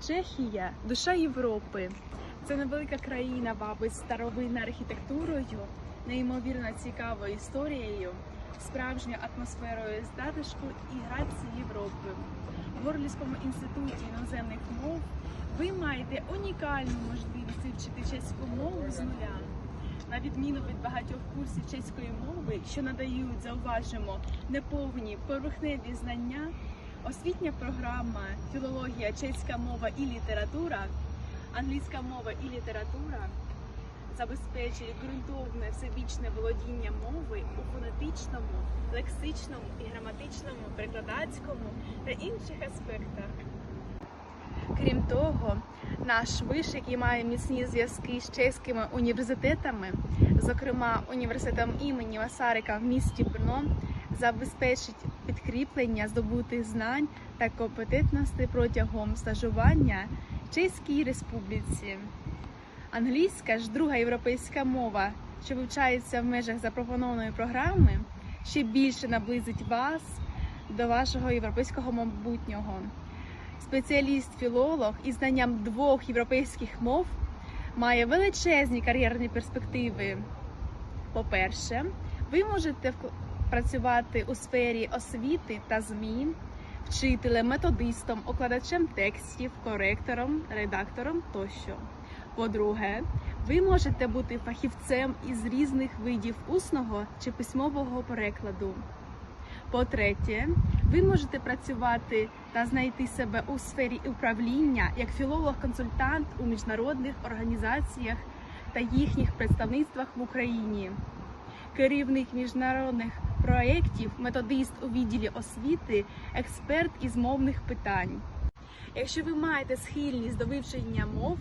Чехія душа Європи. Це невелика країна, мабуть, з старовинною архітектурою, неймовірно цікавою історією, справжньою атмосферою затишку і грації Європи. В Горлівському інституті іноземних мов ви маєте унікальну можливість вивчити чеську мову з нуля. На відміну від багатьох курсів чеської мови, що надають, зауважимо, неповні поверхневі знання, освітня програма філологія, чеська мова і література, англійська мова і література забезпечує ґрунтовне всебічне володіння мови у фонетичному, лексичному і граматичному, перекладацькому та інших аспектах. Того, наш виш, який має міцні зв'язки з чеськими університетами, зокрема університетом імені Масарика в місті Брно, забезпечить підкріплення здобутих знань та компетентності протягом стажування в Чеській Республіці. Англійська ж друга європейська мова, що вивчається в межах запропонованої програми, ще більше наблизить вас до вашого європейського майбутнього. Спеціаліст-філолог із знанням двох європейських мов має величезні кар'єрні перспективи. По-перше, ви можете працювати у сфері освіти та ЗМІ, вчителем, методистом, укладачем текстів, коректором, редактором тощо. По-друге, ви можете бути фахівцем із різних видів усного чи письмового перекладу. По-третє, ви можете працювати та знайти себе у сфері управління як філолог-консультант у міжнародних організаціях та їхніх представництвах в Україні, керівник міжнародних проєктів, методист у відділі освіти, експерт із мовних питань. Якщо ви маєте схильність до вивчення мов,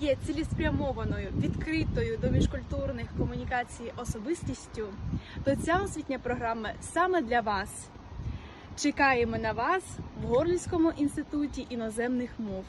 є цілеспрямованою, відкритою до міжкультурних комунікацій особистістю, то ця освітня програма саме для вас. Чекаємо на вас в Горлівському інституті іноземних мов.